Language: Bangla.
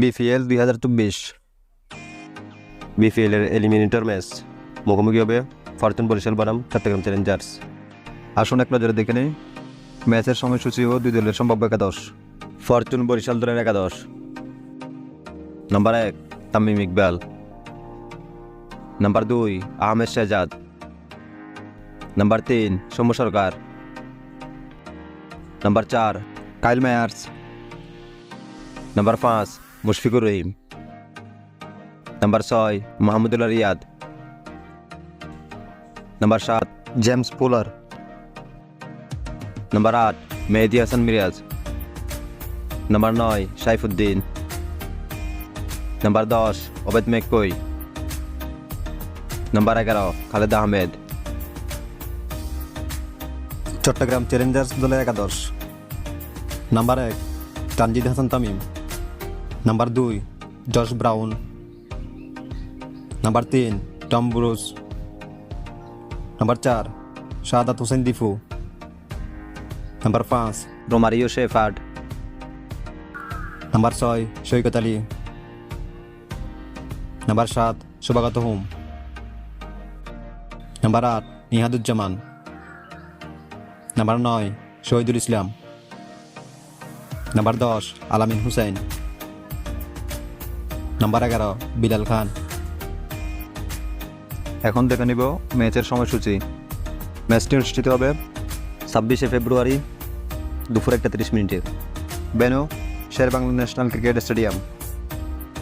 বিপিএল দুই হাজার চব্বিশ। বিপিএলের এলিমিনেটর ম্যাচ মুখোমুখি হবে ফরচুন বরিশাল বনাম চট্টগ্রাম চ্যালেঞ্জার্স। আসুন এক নজরে দেখে নেই, ম্যাচের সময়সূচি ও দুই দলের সম্ভাব্য একাদশ, ফরচুন বরিশাল দলের একাদশ। নাম্বার এক, তামিম ইকবাল। নাম্বার দুই, আহমেদ শেহজাদ। নাম্বার তিন, সৌম্য সরকার। নাম্বার চার, কাইল মেয়ার্স। নাম্বার পাঁচ মুশফিকুর রহিম। নাম্বার ছয়, মাহমুদুল্লাহ রিয়াদ। নাম্বার সাত, জেমস পোলার। নাম্বার আট, মেহেদি হাসান মিরাজ। নাম্বার নয়, সাইফুদ্দিন। নাম্বার দশ, ওবেদ মেকই নাম্বার এগারো, খালেদ আহমেদ। চট্টগ্রাম চ্যালেঞ্জার্স দলের একাদশ। নাম্বার এক, তানজিদ হাসান তামিম। নাম্বার দুই জশ ব্রাউন নাম্বার তিন টম ব্রুস নাম্বার চার শাহাদাত হোসেন দিফু নাম্বার পাঁচ রোমারিও শেফার্ড নাম্বার ছয় সৈকত আলী নাম্বার সাত শুভাগত হোম নাম্বার আট নিহাদুজ্জামান নাম্বার নয় শহীদুল ইসলাম নাম্বার দশ আলামিন হুসাইন নাম্বার এগারো বিলাল খান এখন দেখে নিব ম্যাচের সময়সূচি। ম্যাচটি অনুষ্ঠিত হবে ছাব্বিশে ফেব্রুয়ারি দুপুর একটা তিরিশ মিনিটে। বেনু শেরবাংলা ন্যাশনাল ক্রিকেট স্টেডিয়াম।